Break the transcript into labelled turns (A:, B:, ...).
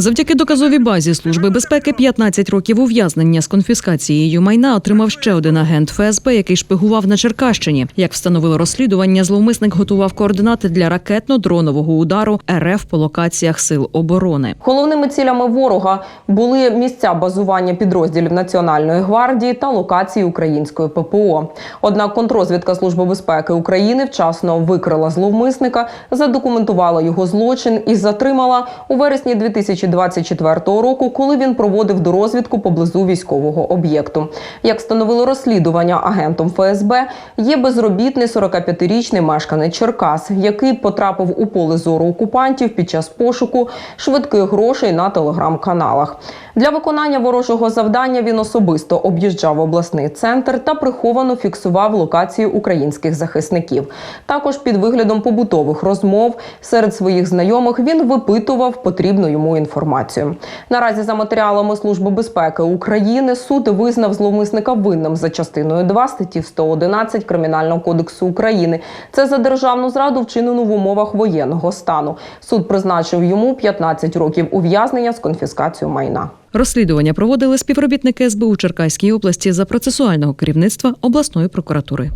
A: Завдяки доказовій базі Служби безпеки 15 років ув'язнення з конфіскацією майна отримав ще один агент ФСБ, який шпигував на Черкащині. Як встановило розслідування, зловмисник готував координати для ракетно-дронового удару РФ по локаціях сил оборони.
B: Головними цілями ворога були місця базування підрозділів Національної гвардії та локації української ППО. Однак контрозвідка Служби безпеки України вчасно викрила зловмисника, задокументувала його злочин і затримала у вересні 2024 року, коли він проводив дорозвідку поблизу військового об'єкту. Як встановило розслідування агентом ФСБ, є безробітний 45-річний мешканець Черкас, який потрапив у поле зору окупантів під час пошуку швидких грошей на телеграм-каналах. Для виконання ворожого завдання він особисто об'їжджав обласний центр та приховано фіксував локації українських захисників. Також під виглядом побутових розмов серед своїх знайомих він випитував потрібну йому інформацію. Наразі за матеріалами Служби безпеки України суд визнав зловмисника винним за частиною 2 статті 111 Кримінального кодексу України. Це за державну зраду, вчинену в умовах воєнного стану. Суд призначив йому 15 років ув'язнення з конфіскацією майна.
A: Розслідування проводили співробітники СБУ Черкаській області за процесуального керівництва обласної прокуратури.